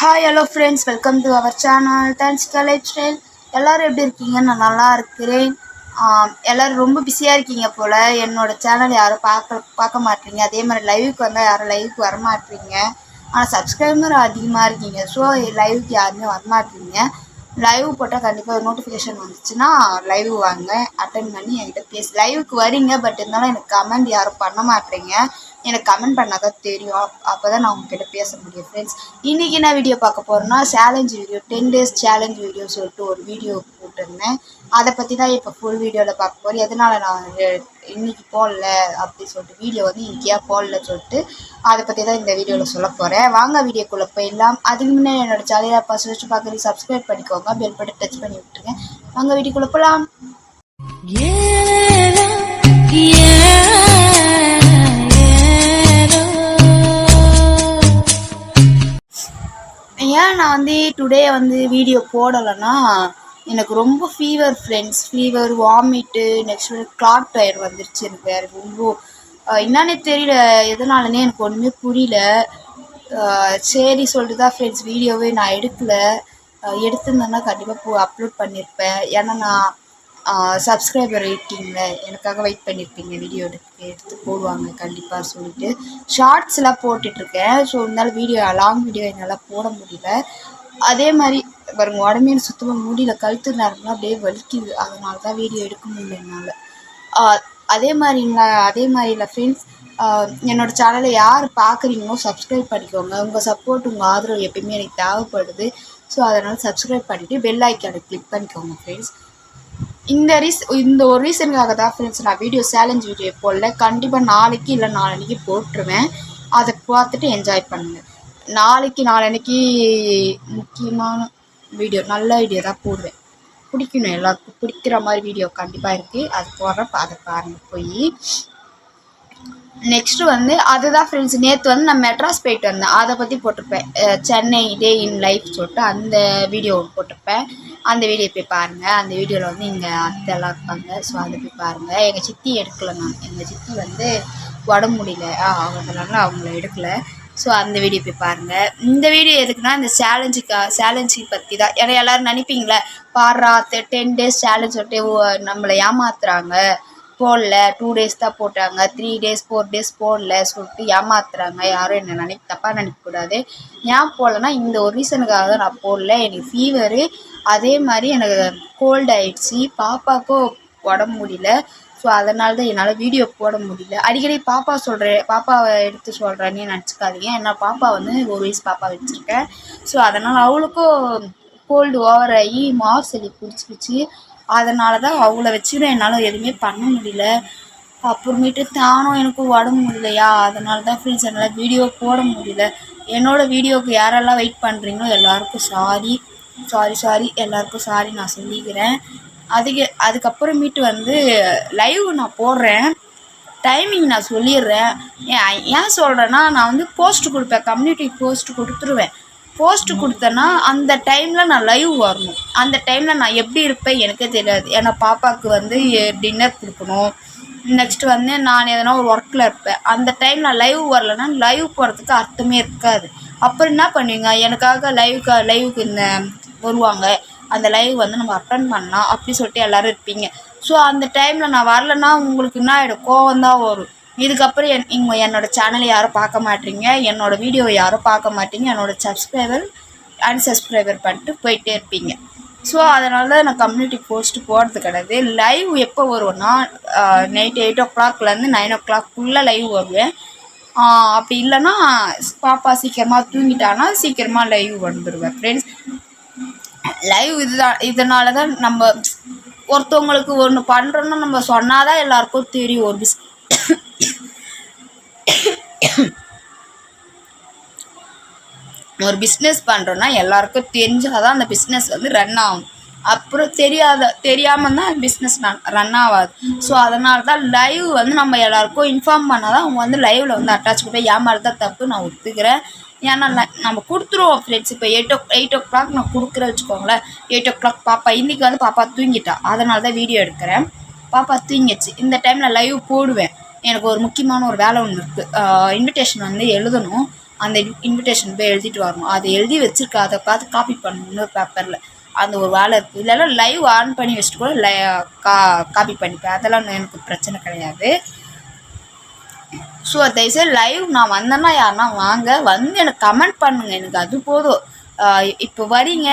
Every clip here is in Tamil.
Hi hello friends welcome to our channel thanks lifestyle எல்லோரும் எப்படி இருக்கீங்க? நான் நல்லா இருக்கிறேன். எல்லோரும் ரொம்ப பிஸியாக இருக்கீங்க போல். என்னோட சேனல் யாரும் பார்க்க பார்க்க மாட்டீங்க. அதே மாதிரி லைவுக்கு வந்தால் யாரும் லைவுக்கு வரமாட்டீங்க ஆனால் சப்ஸ்கிரைபர் அதிகமாக இருக்கீங்க. ஸோ லைவுக்கு யாருமே வரமாட்டீங்க லைவ் போட்டால் கண்டிப்பாக ஒரு நோட்டிஃபிகேஷன் வந்துச்சுன்னா லைவ் வாங்க. அட்டன் பண்ணி என்கிட்ட பேசு. லைவுக்கு வரீங்க பட் இருந்தாலும் எனக்கு கமெண்ட் யாரும் பண்ண மாட்டீங்க. எனக்கு கமெண்ட் பண்ணால் தான் தெரியும். அப்போ தான் நான் உங்ககிட்ட பேச முடியும் ஃப்ரெண்ட்ஸ் இன்றைக்கி என்ன வீடியோ பார்க்க போகிறேன்னா challenge video ten days challenge video சொல்லிட்டு ஒரு வீடியோ போட்டிருந்தேன். அதை பற்றி தான் இப்போ ஃபுல் வீடியோவில் பார்க்க போகிறேன் எதனால் நான் வந்து இன்னைக்கு போடல அப்படின்னு சொல்லிட்டு வீடியோ வந்து இன்னைக்கு போடல சொல்லிட்டு அதை பற்றி தான் இந்த வீடியோவில் சொல்ல போகிறேன் வாங்க வீடியோக்குள்ளே போயிடலாம். அதுக்கு முன்னே என்னோட சேனலை ஃபஸ்ட் வச்சு பார்க்குறது சப்ஸ்கிரைப் பண்ணிக்கோங்க. பெல் பட்டன் டச் பண்ணி விட்டுருங்க. வாங்க வீடியோக்குள்ளே போகலாம் நான் வந்து டுடே வந்து வீடியோ போடலைன்னா எனக்கு ரொம்ப fever friends fever vomit next வந்து கிளாட் டயர் வந்துருச்சு எனக்கு வேறு ரொம்ப. என்னன்னே தெரியல எதனாலனே எனக்கு ஒன்றுமே புரியல. சரி சொல்லிட்டு தான் ஃப்ரெண்ட்ஸ் வீடியோவே நான் எடுக்கல. எடுத்திருந்தேன்னா கண்டிப்பாக போ அப்லோட் பண்ணியிருப்பேன் ஏன்னா நான் சப்ஸ்கிரைபர் ரேட்டிங்கில் எனக்காக வெயிட் பண்ணியிருப்பீங்க வீடியோ எடுத்து எடுத்து போடுவாங்க கண்டிப்பாக சொல்லிட்டு. ஷார்ட்ஸ்லாம் போட்டுட்ருக்கேன். ஸோ இருந்தாலும் வீடியோ லாங் வீடியோ என்னால் போட முடியல. அதே மாதிரி பாருங்க உடம்பே எனக்கு சுத்தமாக முடியல. கழுத்து நேரம்லாம் அப்படியே வலிக்குது. அதனால தான் வீடியோ எடுக்க முடியல என்னால். அதே மாதிரிங்களா அதே மாதிரில ஃப்ரெண்ட்ஸ் என்னோட சேனலை யார் பார்க்குறீங்களோ சப்ஸ்கிரைப் பண்ணிக்கோங்க. உங்கள் சப்போர்ட் உங்கள் ஆதரவு எப்பயுமே எனக்கு தேவைப்படுது. ஸோ அதனால் சப்ஸ்கிரைப் பண்ணிவிட்டு பெல் ஐக்கானை கிளிக் பண்ணிக்கோங்க ஃப்ரெண்ட்ஸ் இந்த ரீஸ் இந்த ஒரு ரீசனுக்காக தான் ஃப்ரெண்ட்ஸ் நான் வீடியோ சேலஞ்ச் வீடியோ போடல. கண்டிப்பாக நாளைக்கு இல்லை நாளன்னைக்கு போட்டுருவேன். அதை பார்த்துட்டு என்ஜாய் பண்ணுங்கள் நாளைக்கு நாளன்னைக்கு முக்கியமான வீடியோ நல்ல வீடியோ தான் போடுவேன். பிடிக்கணும் எல்லாருக்கும். பிடிக்கிற மாதிரி வீடியோ கண்டிப்பாக இருக்குது அது போடுறப்ப அதை பாருங்கள் போய். நெக்ஸ்ட்டு வந்து அதுதான் ஃப்ரெண்ட்ஸ் நேற்று வந்து நான் மெட்ராஸ் போயிட்டு வந்தேன். அதை பற்றி போட்டிருப்பேன். சென்னை டே இன் லைஃப் சொல்லிட்டு அந்த வீடியோ போட்டிருப்பேன். அந்த வீடியோ போய் பாருங்கள் அந்த வீடியோவில் வந்து இங்கே அத்தை எல்லாம் இருப்பாங்க. ஸோ அதை போய் பாருங்கள் எங்கள் சித்தி எடுக்கலை நான். எங்கள் சித்தி வந்து உடம்பு முடியல. அவங்களால அவங்கள எடுக்கல. ஸோ அந்த வீடியோ போய் பாருங்கள் இந்த வீடியோ எதுக்குன்னா இந்த சேலஞ்சுக்கா சேலஞ்சு பற்றி தான். ஏன்னா எல்லோரும் நினைப்பீங்களே பாடுறா டென் டேஸ் சேலஞ்ச் சொல்லிட்டு ஓ- நம்மளை ஏமாத்துறாங்க. போடல டூ டேஸ் தான் போட்டாங்க. த்ரீ டேஸ் ஃபோர் டேஸ் போடல சொல்லிட்டு ஏமாத்துறாங்க. யாரும் என்ன நினை தப்பாக நினைக்கக்கூடாது. ஏன் போடலன்னா இந்த ஒரு ரீசனுக்காக தான் நான் போடல. எனக்கு ஃபீவரு அதே மாதிரி எனக்கு கோல்டு ஆயிடுச்சு. பாப்பாவுக்கும் உடம்பு முடியல. ஸோ அதனால தான் என்னால் வீடியோ போட முடியல. அடிக்கடி பாப்பா சொல்கிறேன் பாப்பாவை எடுத்து சொல்கிறேன்னு நினச்சிக்காதீங்க. ஏன்னா பாப்பா வந்து ஒரு வயசு பாப்பா வச்சுருக்கேன். ஸோ அதனால் அவளுக்கும் கோல்டு ஓவர் ஆகி மாவு சளி பிடிச்சிக்கிச்சு. அதனால தான் அவங்கள வச்சுக்கிட்டு என்னால் எதுவுமே பண்ண முடியல. அப்புறமேட்டு தானும் எனக்கு உடம்பு முடியலையா? அதனால தான் ஃப்ரெண்ட்ஸ் என்னால் வீடியோ போட முடியல. என்னோட வீடியோவுக்கு யாரெல்லாம் வெயிட் பண்ணுறீங்களோ எல்லாருக்கும் சாரி சாரி சாரி எல்லாருக்கும் சாரி நான் சொல்லிக்கிறேன். அதுக்கு அதுக்கப்புறமேட்டு வந்து லைவ் நான் போடுறேன். டைமிங் நான் சொல்லிடுறேன். ஏன் ஏன் சொல்கிறேன்னா நான் வந்து போஸ்ட் கொடுப்பேன். கம்யூனிட்டி போஸ்ட் கொடுத்துருவேன். போஸ்ட் கொடுத்தேன்னா அந்த டைமில் நான் லைவ் வரணும். அந்த டைமில் நான் எப்படி இருப்பேன் எனக்கே தெரியாது. ஏன்னா பாப்பாவுக்கு வந்து டின்னர் கொடுக்கணும். நெக்ஸ்ட் வந்து நான் எதனா ஒரு ஒர்க்கில் இருப்பேன். அந்த டைமில் லைவ் வரலன்னா லைவ் போகிறதுக்கு அர்த்தமே இருக்காது. அப்புறம் என்ன பண்ணுவீங்க? எனக்காக லைவுக்கு லைவுக்கு இந்த வருவாங்க. அந்த லைவ் வந்து நம்ம அட்டன் பண்ணலாம். அப்படி சொல்லிட்டு எல்லோரும் இருப்பீங்க. ஸோ அந்த டைமில் நான் வரலன்னா உங்களுக்கு என்ன ஆகிடும் கோவம் தான் வரும். இதுக்கப்புறம் என் இங்கே என்னோட சேனலை யாரும் பார்க்க மாட்டீங்க. என்னோட வீடியோவை யாரும் பார்க்க மாட்டீங்க. என்னோட சப்ஸ்கிரைபர் அன்சப்ஸ்கிரைபர் பண்ணிட்டு போயிட்டே இருப்பீங்க. ஸோ அதனால தான் நான் கம்யூனிட்டி போஸ்ட்டு போகிறது கிடையாது. லைவ் எப்போ வருவேன்னா நைட் எயிட் ஓ கிளாக்லேருந்து நைன் ஓ கிளாக்குள்ளே லைவ் வருவேன் அப்படி இல்லைன்னா பாப்பா சீக்கிரமாக தூங்கிட்டான்னா சீக்கிரமாக லைவ் வந்துடுவேன் ஃப்ரெண்ட்ஸ் லைவ் இதுதான் இதனால தான் நம்ம ஒருத்தவங்களுக்கு ஒன்று பண்ணுறோன்னு நம்ம சொன்னால் தான் எல்லாருக்கும் தெரியும். ஒரு பிஸ் ஒரு பிஸ்னஸ் பண்ணுறோன்னா எல்லாருக்கும் தெரிஞ்சால் தான் அந்த பிஸ்னஸ் வந்து ரன் ஆகும். அப்புறம் தெரியாத தெரியாமல் தான் பிஸ்னஸ் ரன் ஆகாது. ஸோ அதனால தான் லைவ் வந்து நம்ம எல்லாருக்கும் இன்ஃபார்ம் பண்ணால் தான் அவங்க வந்து லைவில் வந்து அட்டாச் பண்ணி ஏமாறு தான் தப்பு நான் ஒத்துக்கிறேன். ஏன்னா நம்ம கொடுத்துருவோம் ஃப்ரெண்ட்ஸ் இப்போ eight o eight o'clock நான் கொடுக்குறேன் வச்சுக்கோங்களேன். எயிட் ஓ கிளாக் பாப்பா இன்றைக்கி வந்து பாப்பா தூங்கிட்டா. அதனால தான் வீடியோ எடுக்கிறேன். பாப்பா தூங்கிடுச்சு. இந்த டைமில் லைவ் போடுவேன். எனக்கு ஒரு முக்கியமான ஒரு வேலை ஒன்று இருக்குது இன்விடேஷன் வந்து எழுதணும். அந்த இன்விடேஷன் போய் எழுதிட்டு வரணும். அதை எழுதி வச்சிருக்க. அதை பார்த்து காப்பி பண்ணணும் இன்னொரு பேப்பரில் அந்த ஒரு வேலை இருக்குது இல்லைன்னா லைவ் ஆன் பண்ணி வச்சுட்டு கூட லை கா காப்பி பண்ணிப்பேன். அதெல்லாம் எனக்கு பிரச்சனை கிடையாது. ஸோ தயவுசெய்து லைவ் நான் வந்தேன்னா யாருன்னா வாங்க. வந்து எனக்கு கமெண்ட் பண்ணுங்கள் எனக்கு அது போதும். இப்போ வரீங்க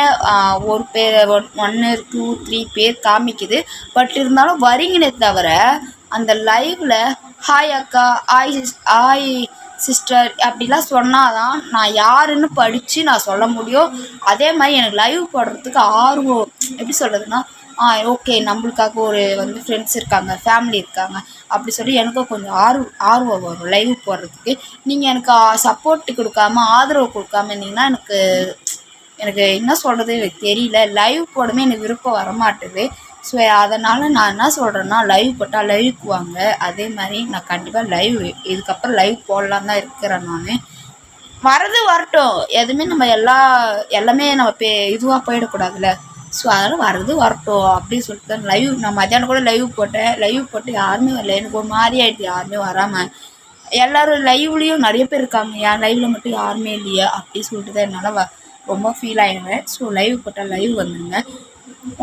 ஒரு பேர் ஒன் ஒன்று டூ த்ரீ பேர் காமிக்குது. பட் இருந்தாலும் வரீங்கன்னே தவிர அந்த லைவில் ஹாய் அக்கா. ஹாய் சிஸ் ஹாய் சிஸ்டர் அப்படிலாம் சொன்னால் தான் நான் யாருன்னு படித்து நான் சொல்ல முடியும். அதே மாதிரி எனக்கு லைவ் போடுறதுக்கு ஆர்வம். எப்படி சொல்கிறதுனா ஆ ஓகே நம்மளுக்காக ஒரு வந்து ஃப்ரெண்ட்ஸ் இருக்காங்க ஃபேமிலி இருக்காங்க. அப்படி சொல்லி எனக்கும் கொஞ்சம் ஆர்வம் ஆர்வம் வரும் லைவ் போடுறதுக்கு. நீங்கள் எனக்கு சப்போர்ட் கொடுக்காம ஆதரவு கொடுக்காம இருந்தீங்கன்னா எனக்கு எனக்கு என்ன சொல்கிறது எனக்கு தெரியல. லைவ் போடவே எனக்கு விருப்பம் வரமாட்டுது. ஸோ அதனால் நான் என்ன சொல்கிறேன்னா லைவ் போட்டால் லைவுக்கு வாங்க அதே மாதிரி நான் கண்டிப்பாக லைவ் இதுக்கப்புறம் லைவ் போடலாம் தான் இருக்கிறேன் நான். வரது வரட்டும். எதுவுமே நம்ம எல்லா எல்லாமே நம்ம பே இதுவாக போயிடக்கூடாதுல்ல. ஸோ அதனால் வரது வரட்டும் அப்படின்னு சொல்லிட்டு தான் லைவ் நான் மத்தியானம் கூட லைவ் போட்டேன். லைவ் போட்டு யாருமே வரல. எனக்கு ஒரு மாதிரி ஆயிடுச்சு யாருமே வராமல் எல்லோரும் லைவ்லேயும் நிறைய பேர் இருக்காங்க. என் லைவில் மட்டும் யாருமே இல்லையா அப்படின்னு சொல்லிட்டு தான் என்னால் வ ரொம்ப ஃபீல் ஆகிடுவேன் ஸோ லைவ் போட்டால் லைவ் வந்துடுங்க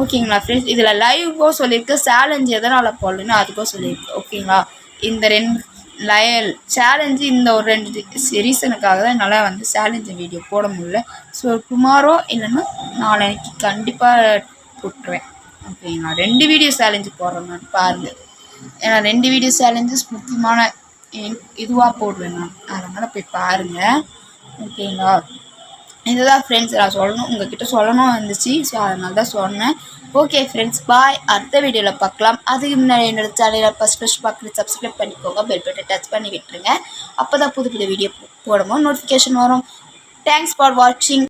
ஓகேங்களா ஃப்ரெண்ட்ஸ் இதில் லைவ்க்கோ சொல்லியிருக்கு சேலஞ்சு எதனால் போடலன்னு அதுக்கோ சொல்லியிருக்கு ஓகேங்களா? இந்த ரெண்டு லயல் சேலஞ்சு இந்த ஒரு ரெண்டு ரீசனுக்காக தான் என்னால் வந்து சேலஞ்சு வீடியோ போட முடியல. ஸோ டுமாரோ இல்லைன்னா நாளைக்கு கண்டிப்பாக போட்டுருவேன். ஓகேங்களா? ரெண்டு வீடியோ சேலஞ்சு போடுறேன் நான் பாருங்கள் ஏன்னா ரெண்டு வீடியோ சேலஞ்சஸ் முக்கியமான இதுவாக போடுவேன் நான். அதனால் போய் பாருங்கள் ஓகேங்களா? இதுதான் ஃப்ரெண்ட்ஸ் நான் சொல்லணும் உங்ககிட்ட சொல்லணும் வந்துச்சு. ஸோ அதனால தான் சொன்னேன். ஓகே ஃப்ரெண்ட்ஸ் பாய் அடுத்த வீடியோவில் பார்க்கலாம். அதுக்கு முன்னாடி என்னோட சேனலில் ஃபஸ்ட் ஃபஸ்ட் பார்க்குறது சப்ஸ்கிரைப் பண்ணிக்கோங்க. பெல் பட்டை டச் பண்ணி விட்டுருங்க. அப்போ தான் புது புது வீடியோ போடும்போது நோட்டிஃபிகேஷன் வரும். தேங்க்ஸ் ஃபார் வாட்சிங்